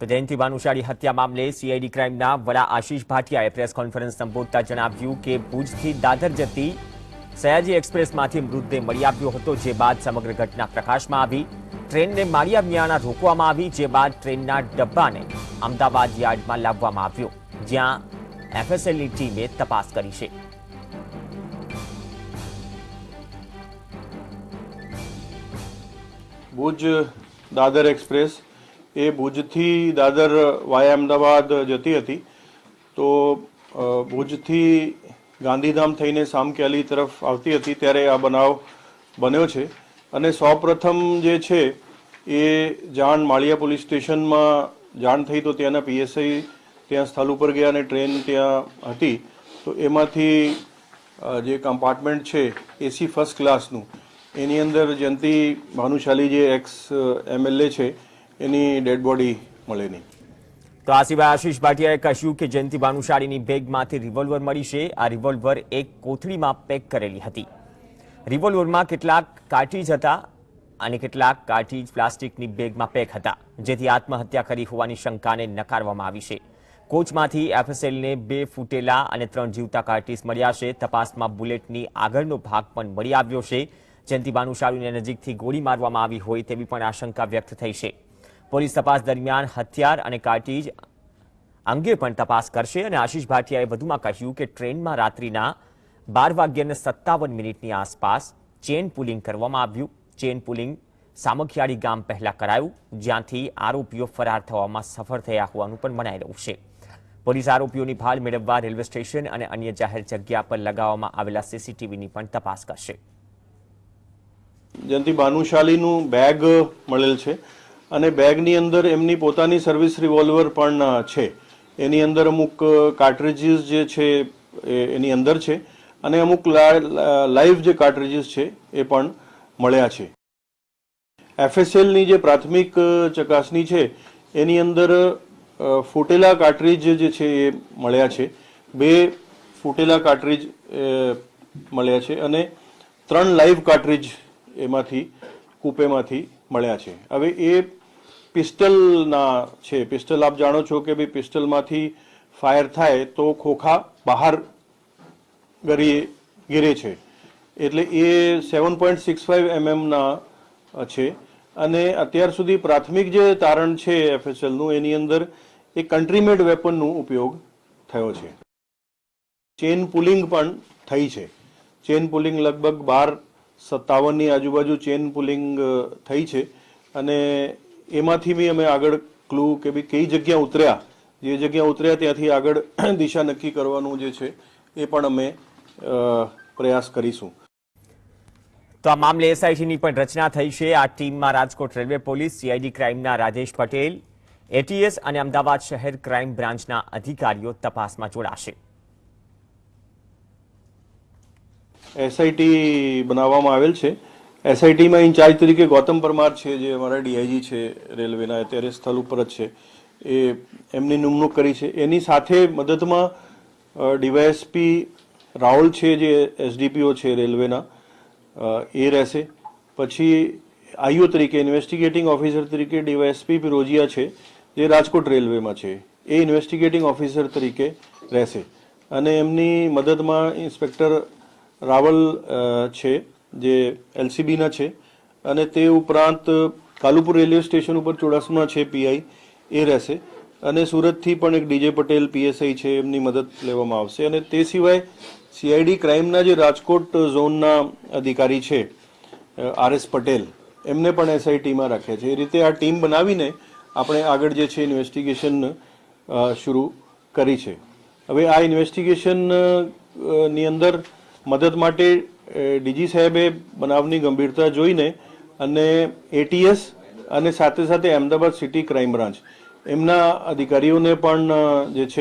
જયંતિ ભાનુશાળી હત્યા મામલે સીઆઈડી ક્રાઇમના વડા આશીષ ભાટિયાએ પ્રેસ કોન્ફરન્સ સંબોધતા જણાવ્યું કે ભુજથી દાદર જતી સયાજી એક્સપ્રેસમાંથી મૃતદેહ મળી આવ્યો હતો, જે બાદ સમગ્ર ઘટના પ્રકાશમાં આવી. ટ્રેનને માળિયા મિયાણા રોકવામાં આવી, જે બાદ ટ્રેનના ડબ્બાને અમદાવાદ યાર્ડમાં લાવવામાં આવ્યો, જ્યાં એફએસએલની ટીમે તપાસ કરી છે. ભુજ દાદર એક્સપ્રેસ એ ભુજથી દાદર વાયા અમદાવાદ જતી હતી. તો ભુજથી ગાંધીધામ થઈને સામકેલી તરફ આવતી હતી, ત્યારે આ બનાવ બન્યો છે. અને સૌપ્રથમ જે છે, એ જાણ માળિયા પોલીસ સ્ટેશનમાં જાણ થઈ તો ત્યાંના પીએસઆઈ ત્યાં સ્થળ ઉપર ગયા અને ટ્રેન ત્યાં હતી. તો એમાંથી જે કમ્પાર્ટમેન્ટ છે, એસી ફર્સ્ટ ક્લાસનું, એની અંદર જયંતિ ભાનુશાલી જે એક્સ એમએલએ છે એની ડેડ બોડી મળેની તો આ સિવાય આશીષ ભાટિયાએ કહ્યું કે જયંતિ ભાનુશાળીની બેગમાંથી રિવોલ્વર મળી છે. આ રિવોલ્વર એક કોથળીમાં પેક કરેલી હતી. રિવોલ્વરમાં કેટલાક કાર્ટીજ હતા અને કેટલાક કાર્ટીજ પ્લાસ્ટિકની બેગમાં પેક હતા, જેથી આત્મહત્યા કરી હોવાની શંકાને નકારવામાં આવી છે. કોચમાંથી એફએસએલને બે ફૂટેલા અને ત્રણ જીવતા કાર્ટ્રીજ મળ્યા છે. તપાસમાં બુલેટની આગળનો ભાગ પણ મળી આવ્યો છે. જયંતિ ભાનુશાળીને નજીકથી ગોળી મારવામાં આવી હોય તેવી પણ આશંકા વ્યક્ત થઈ છે. પોલીસ તપાસ દરમિયાન હથિયાર અને કાર્ટીજ અંગે પણ તપાસ કરશે અને આશીષ ભાટિયાએ વધુમાં કહ્યું કે ટ્રેનમાં રાત્રિના બાર વાગ્યાને સત્તાવન મિનિટની આસપાસ ચેન પુલિંગ કરવામાં આવ્યું. ચેન પુલિંગ સામખિયાળી ગામ પહેલા કરાયું, જ્યાંથી આરોપીઓ ફરાર થવામાં સફળ થયા હોવાનું પણ મનાઈ રહ્યું છે. પોલીસ આરોપીઓની ભાળ મેળવવા રેલવે સ્ટેશન અને અન્ય જાહેર જગ્યા પર લગાવવામાં આવેલા સીસીટીવીની પણ તપાસ કરશે. જયંતિ ભાનુશાલીનું બેગ મળેલ છે. અને બેગની અંદર એમની પોતાની સર્વિસ રિવોલ્વર પણ છે. એની અંદર અમુક કાર્ટ્રિજીસ જે છે એની અંદર છે અને અમુક લાઈવ જે કાર્ટ્રિજીસ છે એ પણ મળ્યા છે. એફએસએલની જે પ્રાથમિક ચકાસણી છે એની અંદર ફૂટેલા કાર્ટ્રિજ જે છે એ મળ્યા છે. બે ફૂટેલા કાર્ટ્રિજ મળ્યા છે અને ત્રણ લાઈવ કાર્ટ્રિજ એમાંથી, કૂપેમાંથી મળ્યા છે. હવે એ પિસ્ટલના છે. પિસ્ટલ આપ જાણો છો કે ભાઈ પિસ્ટલમાંથી ફાયર થાય તો ખોખા બહાર ગરી ગીરે છે. એટલે એ સેવન પોઈન્ટ સિક્સ ફાઇવ એમએમના છે. અને અત્યાર સુધી પ્રાથમિક જે તારણ છે એફએસએલનું, એની અંદર એ કન્ટ્રીમેડ વેપનનો ઉપયોગ થયો છે. ચેન પુલિંગ પણ થઈ છે. ચેન પુલિંગ લગભગ બાર સત્તાવનની આજુબાજુ ચેન પુલિંગ થઈ છે. અને એમાંથી બી અમે આગળ ક્લુ કે ભાઈ કઈ જગ્યા ઉતર્યા, જે જગ્યા ઉતર્યા ત્યાંથી આગળ દિશા નક્કી કરવાનું જે છે, એ પણ અમે પ્રયાસ કરીશું. તો આ મામલે એસઆઈટીની પણ રચના થઈ છે. આ ટીમમાં રાજકોટ રેલવે પોલીસ સીઆઈડી ક્રાઇમના રાજેશ પટેલ એટીએસ અને અમદાવાદ શહેર ક્રાઇમ બ્રાન્ચના અધિકારીઓ તપાસમાં જોડાશે. એસઆઈટી બનાવવામાં આવેલ છે. એસઆઈટીમાં ઇન્ચાર્જ તરીકે ગૌતમ પરમાર છે, જે અમારા ડીઆઈજી છે, રેલવેના અત્યારે સ્થળ ઉપર જ છે. એ એમની નિમણૂક કરી છે. એની સાથે મદદમાં ડીવાયએસપી રાહુલ છે, જે એસડીપીઓ છે રેલવેના એ રહેશે. પછી આઈઓ તરીકે, ઇન્વેસ્ટિગેટિંગ ઓફિસર તરીકે ડીવાયએસપી ફિરોજિયા છે, જે રાજકોટ રેલવેમાં છે. એ ઇન્વેસ્ટિગેટિંગ ઓફિસર તરીકે રહેશે. અને એમની મદદમાં ઇન્સ્પેક્ટર રાવલ છે, જે એલસીબીના છે, અને તે ઉપરાંત કાલુપુર રેલવે સ્ટેશન ઉપર ચોડાસમા છે પીઆઈ એ રહેશે. અને સુરતથી પણ એક ડીજે પટેલ પીએસઆઈ છે, એમની મદદ લેવામાં આવશે. અને તે સિવાય સીઆઈડી ક્રાઇમના જે રાજકોટ ઝોનના અધિકારી છે આર એસ પટેલ, એમને પણ એસઆઈટીમાં રાખ્યા છે. એ રીતે આ ટીમ બનાવીને આપણે આગળ જે છે ઇન્વેસ્ટિગેશન શરૂ કરી છે. હવે આ ઇન્વેસ્ટિગેશનની અંદર મદદ માટે ડીજી સાહેબે બનાવની ગંભીરતા જોઈને અને એટીએસ અને સાથે સાથે અમદાવાદ સિટી ક્રાઇમ બ્રાન્ચ એમના અધિકારીઓને પણ જે છે